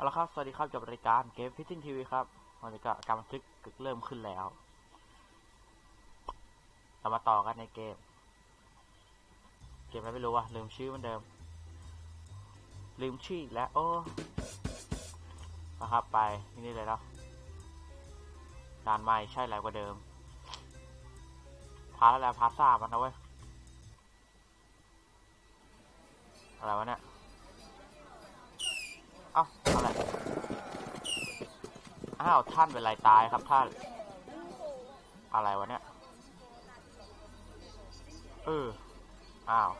เอาละครับ สวัสดีครับกับรายการเกมฟิชชิ่งทีวีครับวันนี้ก็การบันทึกเริ่มขึ้นแล้ว เรามาต่อกันในเกม เกมอะไรไม่รู้ว่ะลืมชื่อมันเดิม ลืมชื่อแล้วโอ้นะครับไปนี่เลยเนาะด่านใหม่ใช่แล้วกว่าเดิม พาแล้วพาร์ทสามันนะเว้ย อะไรวะเนี่ย เอ้าอะไร อ้าวท่านเป็นไรตายครับท่าน อะไรวะเนี่ย เออ อ้าว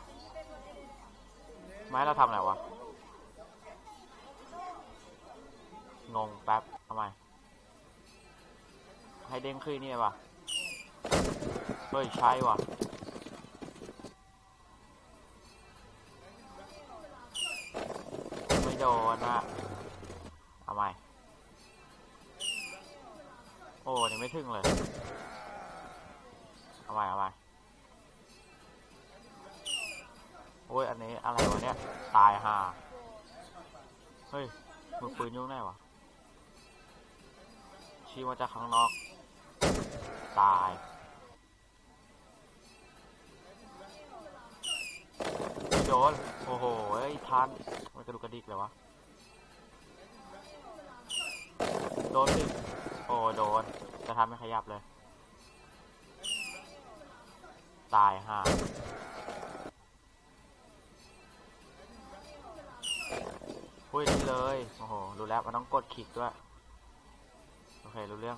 ไม่เราทำอะไรวะ งงแป๊บทำไม ให้เด้งขึ้นนี่วะเฮ้ย ใช่วะไม่โดนอะเอาใหม่ โอ้นี่ไม่ถึงเลย เอาใหม่เอาใหม่โอ้ย อันนี้อะไรวะเนี่ย ตายห่า เฮ้ย มือปืนยุ่งได้วะชี้มาจากข้างนอก ตายโดน โอ้โหเฮ้ทันมันกระดูกกระดิกเลยวะ โดนดิ อ้โดนจะทำไม่ขยับเลย ตายห่าพูดนี่เลย โอ้โห รู้แล้ว มันต้องกดคลิกด้วย โอเค รู้เรื่อง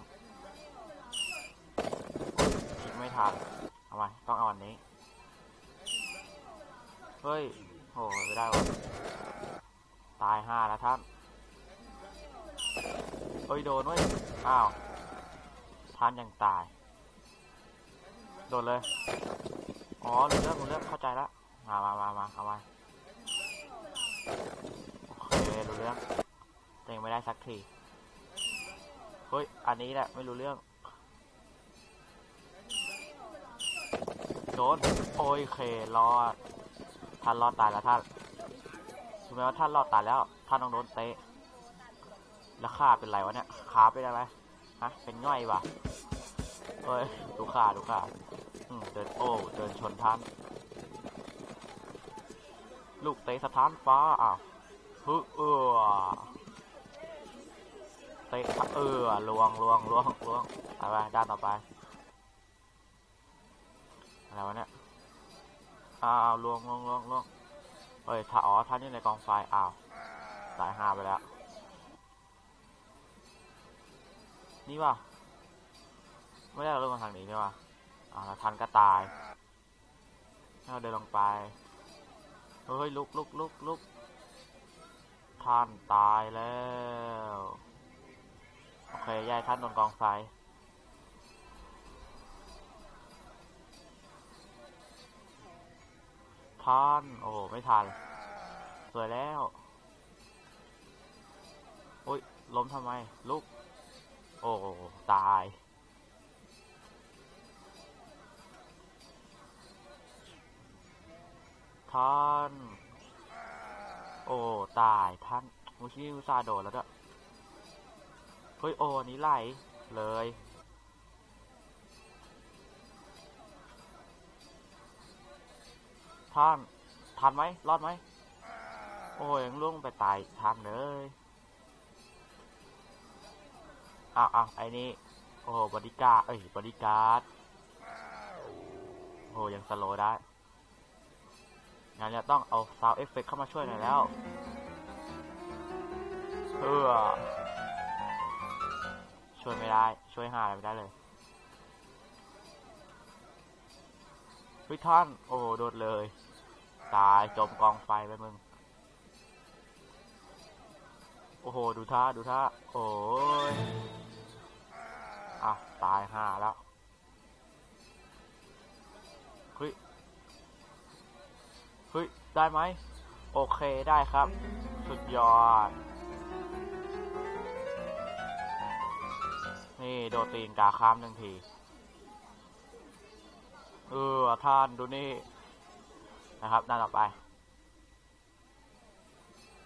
คลิกไม่ทันเอาไว้ต้องเอาอันนี้ เฮ้ยโห ไม่ได้วะตายห้าแล้วท่าน ฮ้ยโดนเว้ย อ้าวทานยังตาย โดนเลย อ๋อรู้เรื่องรู้เรื่องเข้าใจแล้วมามามามาเอาไว้โอเครู้เรื่องแต่ยังไม่ได้สักที เฮ้ย อันนี้แหละไม่รู้เรื่อง โดน โอเค รอด ท่านรอดตายแล้วท่านถึงแม้ว่าท่านรอดตายแล้ว ท่านต้องโดนเตะแล้วขาเป็นไรวะเนี่ย ขาเป็นอะไรฮะเป็นง่อยวะเฮ้ยดูขาดูขาเดินโอ้เดินชนท่าน ลูกเตะสถานฟ้าอ้าวฮึเออเตะเออลวงลวงลวงลวงไปไปด้านต่อไปอะไรวะเนี่ยอ้าวลวงลวงลวงลวงเฮ้ยถ้าอ๋อท่านนี่ในกองไฟอ้าวสายหาไปแล้ว นี่ว่ะไม่ได้เราเริ่มมาทางนี้นี่ว่ะอ่าท่านก็ตายเราเดินลงไป เฮ้ย ลุกลุกลุกลุกท่านตายแล้ว โอเคยายท่านโดนกองไฟท่าน โอ้ไม่ทันสวยแล้ว โอ้ยล้มทำไม ลุก โอ้ ตาย ท่าน โอ้ ตาย ท่านมูชิอุซาโดดแล้วด้วย เฮ้ย โอ้นี้ไหล เลย ท่าน ทันไหม รอดไหม โอ้ยังล่วงไปตายทันเลย อ้าวอ้าวไอ้นี่ โอ้โหบอดี้การ์ดเอ้ยบอดี้การ์ดโอ้โหยังสโลว์ได้งั้นจะต้องเอาซาวเอฟเฟกเข้ามาช่วยหน่อยแล้วเพื่อช่วยไม่ได้ ช่วยหาอะไรไม่ได้เลยเฮ้ยท่านโอ้โหโดดเลย ตายจมกองไฟไปมึง โอ้โห ดูท่า ดูท่า โอ้ย ตายห่าแล้วเฮ้ยเฮ้ย ได้ไหม โอเคได้ครับ สุดยอด นี่ โดดตีนกาข้ามหนึ่งที เออ ท่านดูนี่ นะครับด้านต่อไป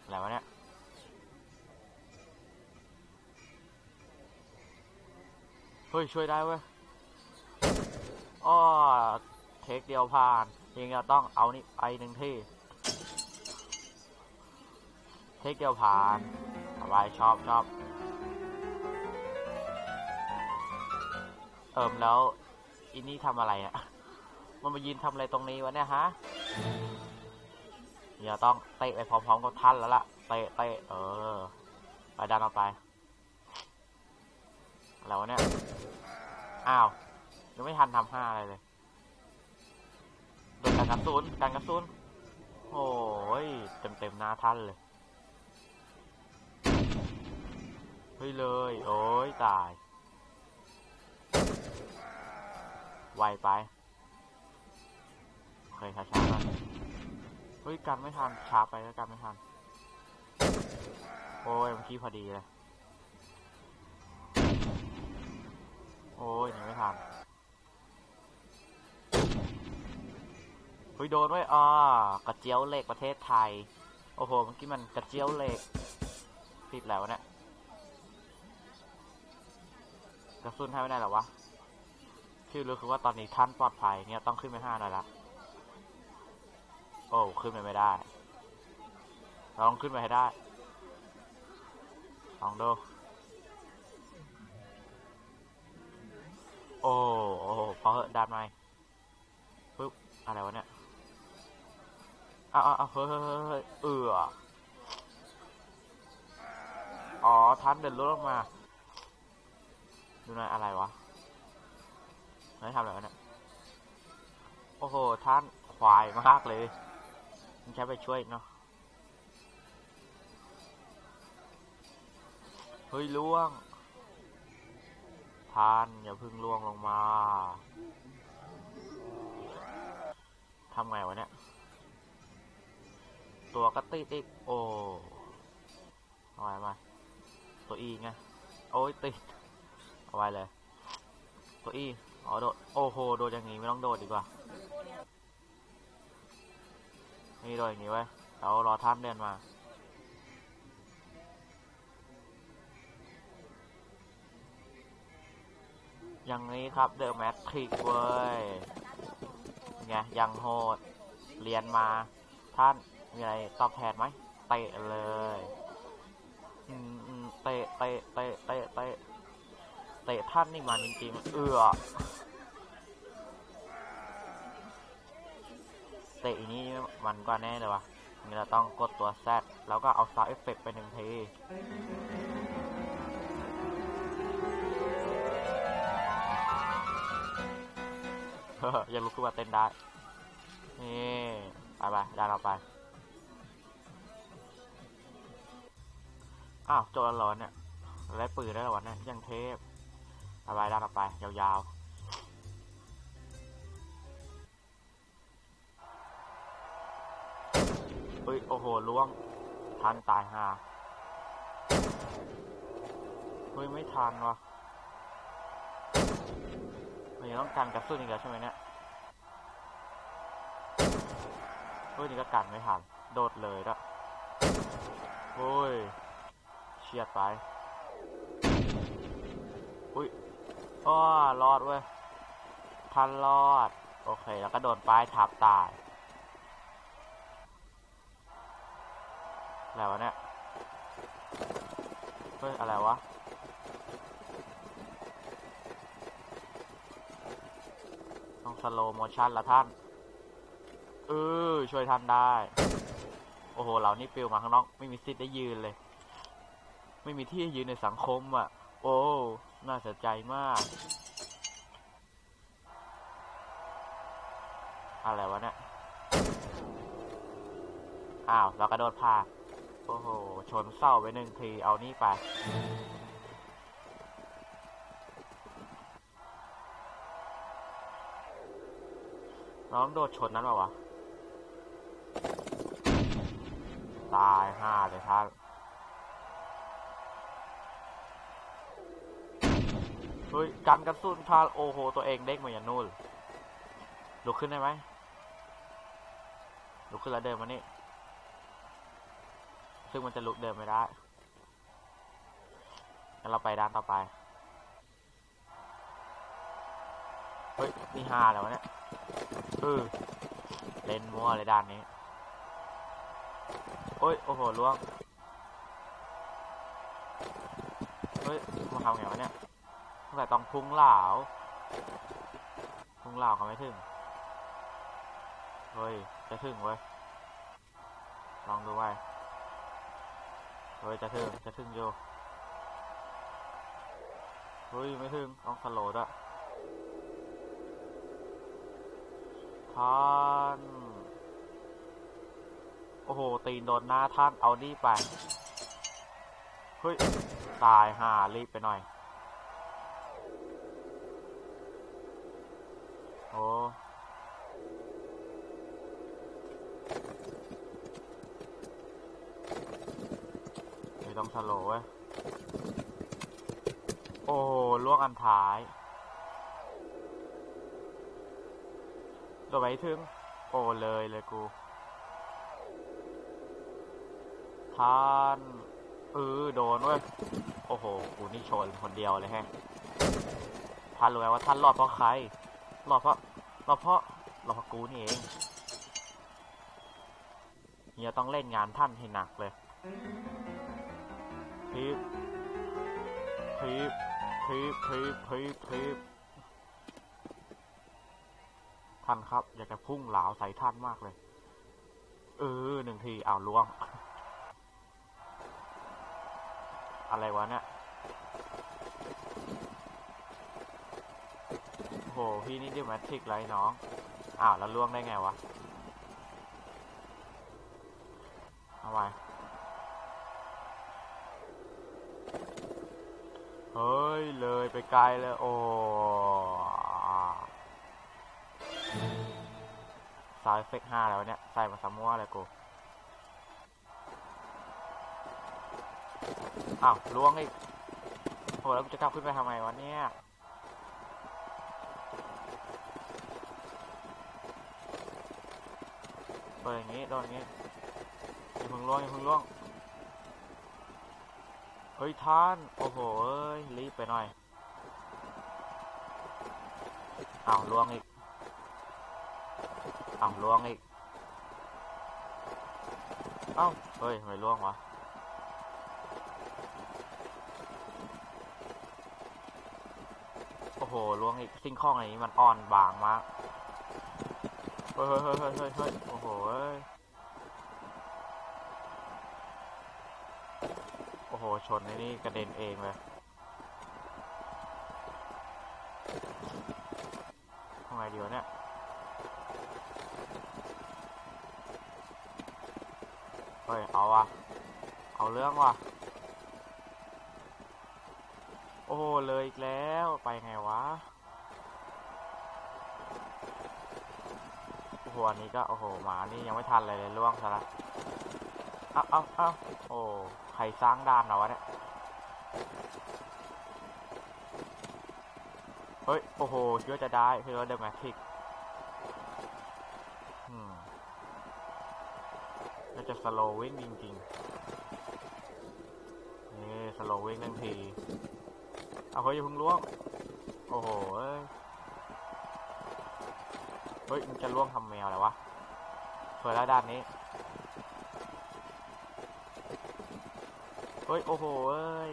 อะไรวะเนี่ย เฮ้ย ช่วยได้เว้ยอ้อเทคเดียวผ่านยังจะต้องเอานี่ไปหนึ่งที่ เทคเดียวผ่านเอาไวชอบชอบเอิมแล้วอินนี่ทำอะไรอะ่ะ มันมายืนทำอะไรตรงนี้วะเนี่ยฮะเดี๋ยวต้องเตะไปพร้อมๆกับท่านแล้วล่ะ เตะเตะเออ ไปดันเอาไป อะไรวเนี่ย อ้าว ยังไม่ทันทำห้าอะไรเลย โดนการกระสุนการกระสุนโอ้ย เต็มเต็มๆหน้าท่านเลย เฮ้ยเลย โอ้ย ตาย ไวไปเคช้าช้าๆหน่อยเฮ้ยกันไม่ทันช้าไปแล้วกันไม่ทัน โอ้ยเมื่อกี้พอดีเลย โอ้ยหนีไม่ทันเฮ้ยโดนไว้อ่ากระเจียวเหล็กประเทศไทย โอ้โห เมื่อกี้มันกระเจียวเหล็กผิดแล้วเนี่ยกระสุนให้ไม่ได้หรอวะ ที่รู้คือว่าตอนนี้ท่านปลอดภัยเนี่ยต้องขึ้นไปห้าหน่อยละ โอ้ ขึ้นไปไม่ได้ เราต้องขึ้นไปให้ได้ ลองดู โอ้โอ้พอเหอะดันไหมปึ๊บอะไรวะเนี่ยอ้าวอ้าวเฮ้ยเฮ้ยเฮ้ยเฮ้ยเอออ๋อท่านเดินรถลงมาดูหน่อยอะไรวะไม่ทำอะไรวะเนี่ยโอ้โหท่านควายมากเลยมันใช้ไปช่วยเนาะเฮ้ยล่วงานอย่าพึ่งล่วงลงมาทำไงวะเนี่ย ตัวก็ติดอีกโอ้เอาไว้มา ตัวอีไงโอ้ยติดเอาไว้เลย ตัวอีอ๋อโดดโอ้โหโดดอย่างงี้ไม่ต้องโดดดีกว่านี่โดดอย่างงี้ไว้เรารอท่านเดินมา อย่างนี้ครับเดอะแมทริกเว้ยไงยังโหด เรียนมา ท่านมีอะไรตอบแทนไหมเตะเลยอืมเตะเตะเตะเตะเตะเตะท่านนี่มันจริงๆ เอือเตะอีนี้มันก็แน่เลยวะนี่เราต้องกดตัวแซดแล้วก็เอาซาวเอฟเฟกไปหนึ่งที อยังลุกขึ้นมาเต้นได้ นี่ไปไปดันเราไป อ้าวโจรร้อนเนี่ยได้ปืนได้แล้วะเนี่ยยังเทพไปไปดันเราไป ยาวๆเฮ้ย โอ้โหล่วง ทันตายห่าเฮ้ย ไม่ทันวะ มันยังต้องการกระสุนอีกแล้วใช่ไหมเนี่ยเฮ้ยนี่ก็กันไม่ทันโดดเลยด้วยโอ้ยเฉียดไปอุ้ยอ้อรอดเว้ยทันรอด โอเค แล้วก็โดนป้ายทับตายอะไรวะเนี่ย เฮ้ย อะไรวะ ต้อง สโลโมชั่นละท่านเออช่วยท่านได้ โอ้โห เรานี่ปิวมาข้างนอก ไม่มีสิทธิ์ได้ยืนเลย ไม่มีที่ยืนในสังคมอะ โอ้ น่าเสียใจมาก อะไรวะเนี่ย อ้าว เรากระโดดผ่าโอ้โห ชนเศร้าไปหนึ่งที เอานี่ไป น้องโดดชนนั้นเปล่าวะ ตายห้าเลยท่านเฮ้ยกันกระสุนท่าโอโห ตัวเองเด้งมาอย่างนู่นลุกขึ้นได้ไหมลุกขึ้นแล้วเดินมานี่ ซึ่งมันจะลุกเดินไม่ได้งั้นเราไปด้านต่อไป เฮ้ยนี่ฮาแล้ววะเนี่ย อเล่นมั่วเลยด้านนี้ โอ้ย โอ้โหล่วงเฮ้ยมาทำไงวะเนี่ยตั้งแต่ต้องพุ่งเหลาพุ่งเหลาก็ไม่ถึง เฮ้ย จะถึงเว้ย ลองดูไว้ เฮ้ย จะถึง จะถึงอยู่เฮ้ย ไม่ถึง ต้องสโลว์ด้วย ท่าน โอ้โห ตีนโดนหน้าท่าน เอานี่ไป เฮ้ย ตายห่ารีบไปหน่อย โอ้ไม่ต้องสโลว์เว้ย โอ้ลวกอันท้าย โดดไปถึง โอเลยเลยกูท่านเออโดนเว้ย โอ้โห กูนี่ชนคนเดียวเลยแฮะท่านรู้ไหมว่าท่านรอดเพราะใคร รอดเพราะ รอดเพราะ รอดเพราะกูนี่เองเฮียต้องเล่นงานท่านให้หนักเลยพริบพริบพริบพริบพริบพริบ ท่านครับ อยากจะพุ่งเหลาใส่ท่านมากเลย เออหนึ่งทีอ้าวล่วง อะไรวะเนี่ยโอ้โหพี่นี่ดิแมทริกไรน้องอ้าวแล้วล่วงได้ไงวะเอาไว้เฮ้ย เลยไปไกลเลย โอ้าวเฟกห้าแล้วเนี่ย ใส่มาซัมมัวเลยกู อ้าวล่วงอีกโหแล้วกูจะกลับขึ้นไปทำไมวะเนี่ยโดอย่างงี้ โดนอย่างงี้อย่าเพึ่งล่วงอย่าเพึ่งล่วงเฮ้ยท่าน โอ้โหเอ้ยรีบไปหน่อย อ้าวล่วงอีก อ้าวล่วงอีก เอ้า เฮ้ยทำไมล่วงวะโอ้โหล่วงอีกซิงข้องอันนี้มันอ่อนบางมากเฮ้ยเฮ้ยเฮ้ยเฮ้ยเฮ้ยโอ้โหโอ้โห ชนไอ้นี่กระเด็นเองเลยทำไงดีวะเนี่ย เฮ้ย เอาวะเอาเรื่องวะโอ้โหเลยอีกแล้ว ไปไงวะโอ้โหอันนี้ก็ โอ้โห หมานี่ยังไม่ทันเลยเลยล่วงซะละเอ้าเอ้าเอ้าโอ้ ใครสร้างด่านเหรอวะเนี่ย เฮ้ย โอ้โหเชื่อจะได้เชื่อเดอะแมทริกอืมน่า จะสโลวิ่งจริงๆนี่สโลวิ่งทันที เอาเฮ้ยอย่าพิ่งล่วง โอ้โห เฮ้ยมันจะล่วงทำแมวอะไรวะเปิดแล้วด้านนี้ เฮ้ย โอ้โหเอ้ย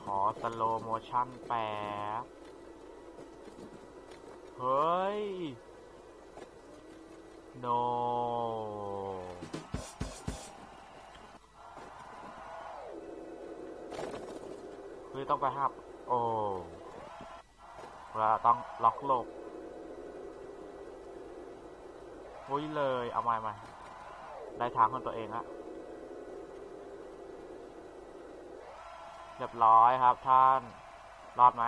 ขอสโลโมชั่นแป๊บ เฮ้ย no คือต้องไปหับ โอ้เราต้องล็อกโลกอุ้ยเลย เอาใหม่ใหม่ได้ทางของตัวเองละเรียบร้อยครับท่าน รอดไหม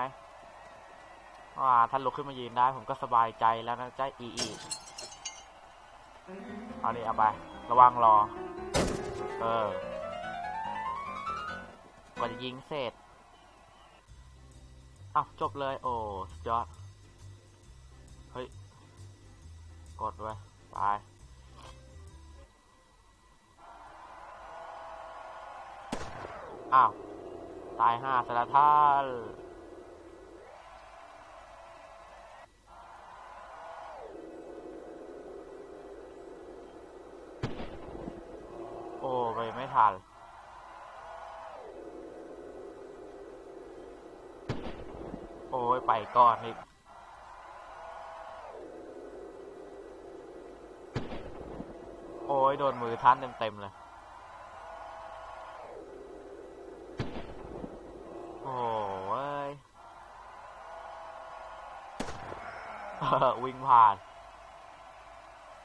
อ่าท่านลุกขึ้นมายืนได้ ผมก็สบายใจแล้วนะจ้าอีอีเอาดิเอาไป ระวังรอ เออกว่าจะยิงเสร็จอ้าวจบเลย โอ้สุดยอด เฮ้ย กดไว้ไปอ้าว ตายห้าสารท่าน อ้ไปไม่ทันโอ้ยไปก่อนอีกโอ้ยโดนมือท่านเต็มๆเลยโอ้ยวิ่งผ่าน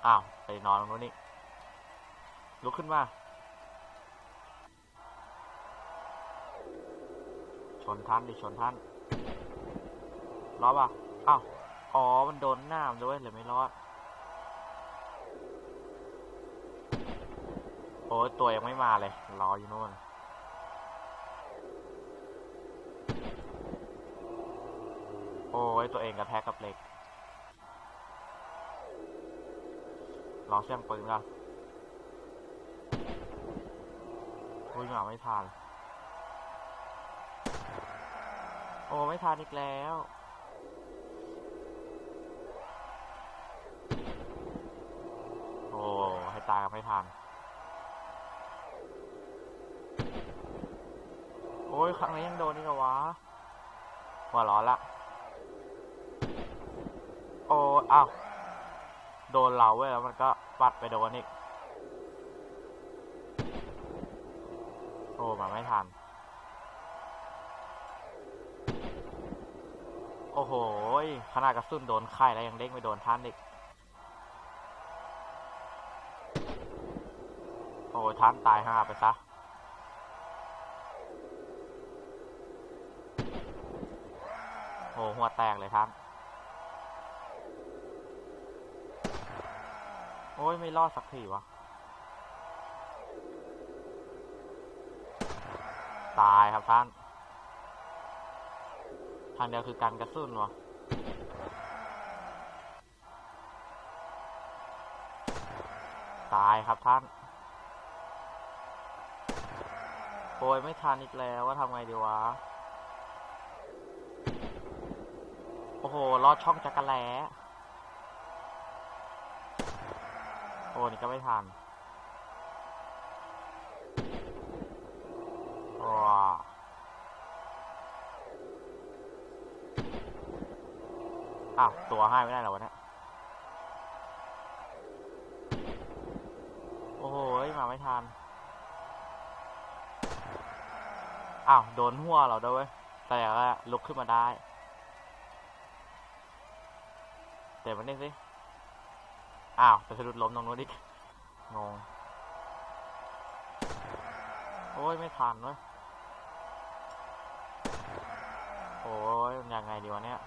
อ้าว ไปนอนตรงนู้นนี่ลุกขึ้นมา ชนท่านดิชนท่านรอดป่ะอ้าวอ๋อ มันโดนหน้ามนด้วยเลยไม่รอด โอ้ตัวยังไม่มาเลย รออยู่นู่นโอ้ยตัวเองกระแทกกับเหล็ก รอเสียงปืนก่อนอุ้ยมาไม่ทัน โอ้ไม่ทันอีกแล้วโอ้ให้ตายกันไม่ทันโอ้ยครั้งนี้ยังโดนนี่กวะหัวร้อนละโอ้อ้าวโดนเราเว้ยแล้วมันก็ปัดไปโดนอีกโอ้มาไม่ทัน โอ้โหขนาดกระสุนโดนไข่แล้วยังเด้งไปโดนท่านอีก โอ้ท่านตายห่าไปซะ โอ้หัวแตกเลยท่าน โอ้ยไม่รอดสักทีวะ ตายครับท่าน ทางเดียวคือการกระสุนวะตายครับท่านโอยไม่ทันอีกแล้วว่าทำไงดีวะ โอ้โห ลอดช่องจักรแล้โอ้นี่ก็ไม่ทันว้า อ้าวตัวให้ไม่ได้หรอวะเนี่ยโอ้โหมาไม่ทันอ้าวโดนหัวเราด้วยเวยแต่ก็ลุกขึ้นมาได้เดี๋ยวมันนี่สิอ้าวจะสะดุดล้มตรงนู้นอีกงงโอ้ยไม่ทันเว้ยโอ้ยยังไงดีวะเนี่ย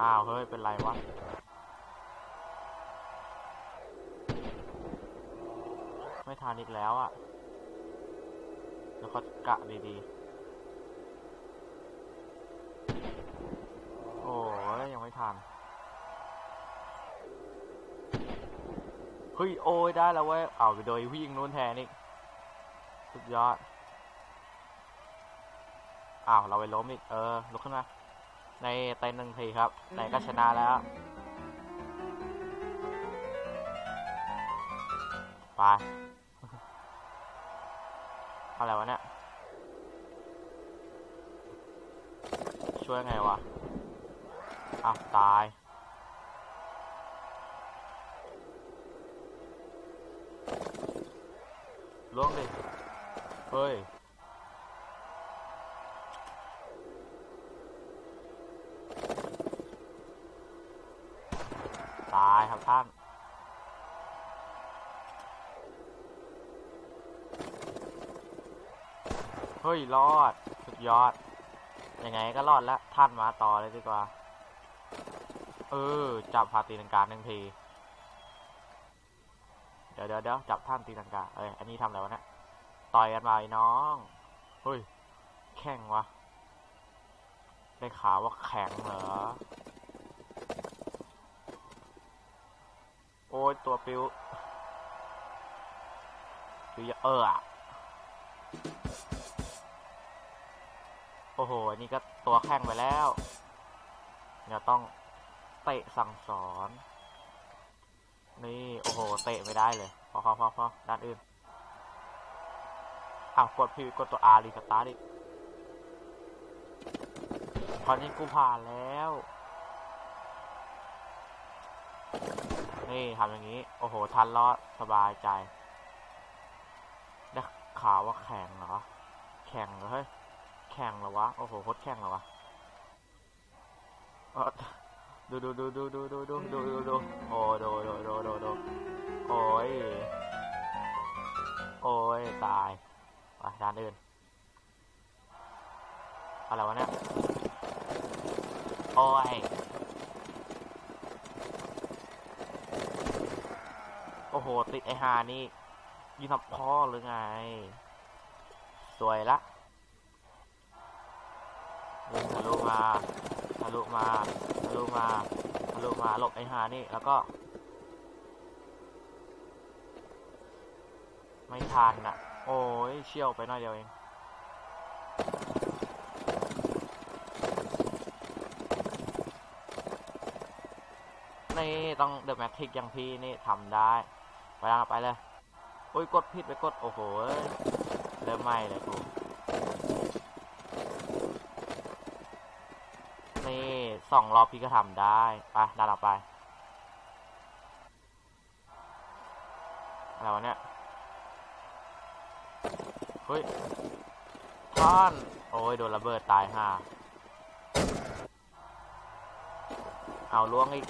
อ้าว เฮ้ย เป็นไรวะ ไม่ทันอีกแล้วอะ่ะแล้วก็กะดีๆ โอ้ยยังไม่ทันเฮ้ย โอ้ยได้แล้วเว้ยเอาไปโดยวิ่งนู้นแทนอีกสุดยอดอ้าว เราไปล้มอีก เออ ลุกขึ้นมา ในเต้นหนึ่งทีครับไหนก็ชนะแล้วไปอะไรวะเนี่ยช่วยไงวะอ้าวตายล่วงดิเฮ้ย ตาย ครับท่านเฮ้ย รอด สุดยอด ยังไงก็รอดแล้วท่านมาต่อเลยดีกว่า เออ จับพาตีลังกาหนึ่งที เดี๋ยวเดี๋ยวเดี๋ยวจับท่านตีลังกา เอ้ย อันนี้ทำอะไรวะเนี่ย ต่อยกันมาไอ้น้อง เฮ้ย แข่งวะ ได้ข่าวว่าแข็งเหรอ โอ้ยตัวปิวปิวเยอะเออะโอ้โหอันนี้ก็ตัวแข็งไปแล้วเดี๋ยวต้องเตะสั่งสอน นี่โอ้โหเตะไม่ได้เลยพอพอพอพอด้านอื่นอ้ากดพีกดตัว R รีสตาร์ทอีกตอนนี้กูผ่านแล้ว นี่ทำอย่างนี้ โอ้โห ทันรอดสบายใจได้ข่าวว่าแข่งเหรอ แข่งเหรอเฮ้ย แข่งเหรอวะ โอ้โหโคตรแข่งเหรอวะดูดูดูดูดูดูดูดูดูดูโอ้ดูดูดูดูดูโอ้ย โอ้ย ตายไปด้านอื่น อะไรวะเนี่ย โอ้ย อ้โห ติดไอหานี่ยิงทับพ่อหรือไง สวยละยิงทะลุมาทะลุมาทะลุมาทะลุมาหลบไอหานี่แล้วก็ ไม่ทันอะ โอ้ยเชี่ยวไปหน่อยเดียวเองนี่ต้องเดอะแมทริกอย่างพี่นี่ทำได้ ไปล้วไปเลยโอ้ยกดผิดไปกด โอ้โหเริ่มไหม่เลยกูนี่สองรอบพี่ก็ทำได้ ไปด้านต่อไปอะไรวะเนี่ย เฮ้ยท่านโอ้ย โดนระเบิดตายห่าเอาล้วงอีก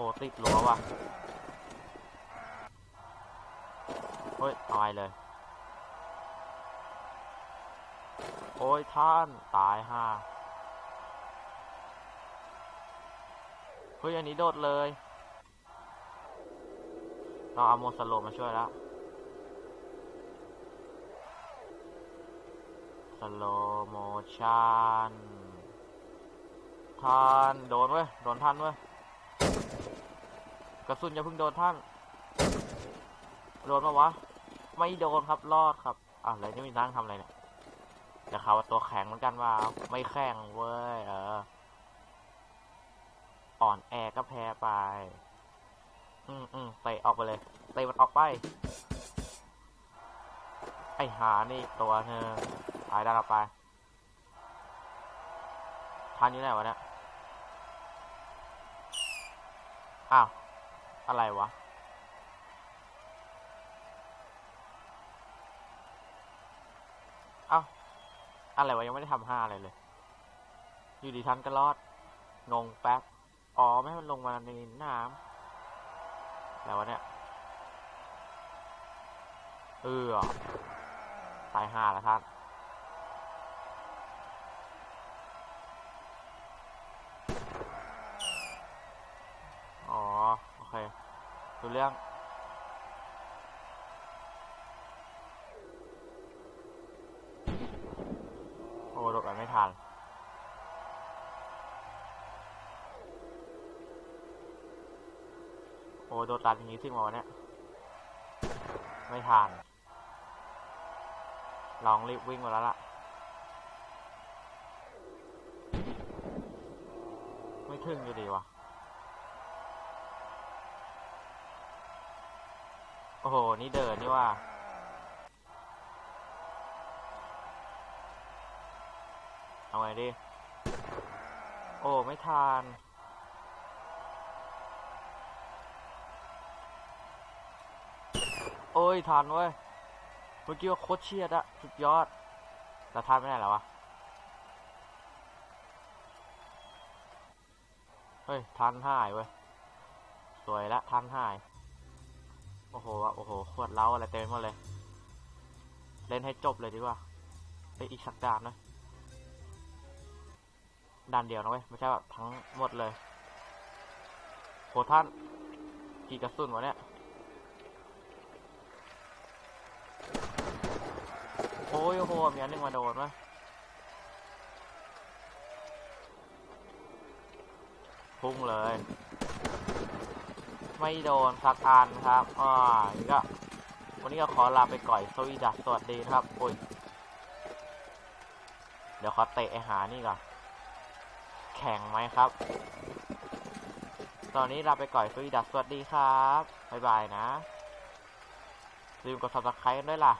อ้ติดรั้วว่ะเฮ้ย ตายเลย โอ้ยท่าน ตายห่าเฮ้ย อันนี้โดดเลย เราเอาโมสโลมาช่วยแล้ว สโลโมชันท่าน โดนเว้ย โดนท่านเว้ย กระสุนอย่าเพิ่งโดนท่าน โดนปะวะ ไม่โดนครับรอดครับอะอะไรนี่มีนั่งทำอะไรเนี่ยแต่เขาว่าตัวแข็งเหมือนกันว่า ไม่แข็งเว้ยเออ อ่อนแอก็แพ้ไป อืมอืมเตะออกไปเลยเตะมันออกไป ไอหานี่ตัวหนึ่งตายได้เราไปทันอยู่ไหนวะเนี่ย อ้าว อะไรวะ เอ้า อะไรวะ ยังไม่ได้ทำห้าอะไรเลย อยู่ดีทันก็รอด งงแป๊บ อ๋อ ไม่ให้มันลงมาในน้ำอะไรวะเนี่ย เออตายห้าแล้วท่าน อ๋อ โอเค ดู เรื่อง โอ้หลบไปไม่ทันโอ้โดนตัดอย่างนี้ซิ่งมาวะเนี่ย ไม่ทันลองรีบวิ่งมาแล้วล่ะ ไม่ถึงอยู่ดีวะ โอ้โห นี่เดินนี่ว่า เอาไงดีโอ้ ไม่ทานโอ้ยทันเว้ย เมื่อกี้ว่าโคตรเชียดอะสุดยอดแต่ทันไม่ได้แล้ววะ เฮ้ย ทันหายเว้ย สวยละ ทันหาย โอ้โหโอ้โห ขวดเหล้าอะไรเต็มหมดเลย เล่นให้จบเลยดีกว่าไปอีกสักด่านนะด่านเดียวนะเว้ย ไม่ใช่แบบทั้งหมดเลย โหท่าน กี่กระสุนวะเนี่ย โอ้ยโอ้โหมีอันหนึงมาโดนวะพุ่งเลย ไม่โดนสักอันครับอ่าอีกก็วันนี้ก็ขอลาไปก่อนสวีดัสสวัสดีนะครับโอ้ยเดี๋ยวขอเตะไอหานี่ก่อนแข่งไหมครับ ตอนนี้ลาไปก่อนสวีดัสสวัสดีครับบ๊ายบายนะลืมกด subscribe ด้วยล่ะ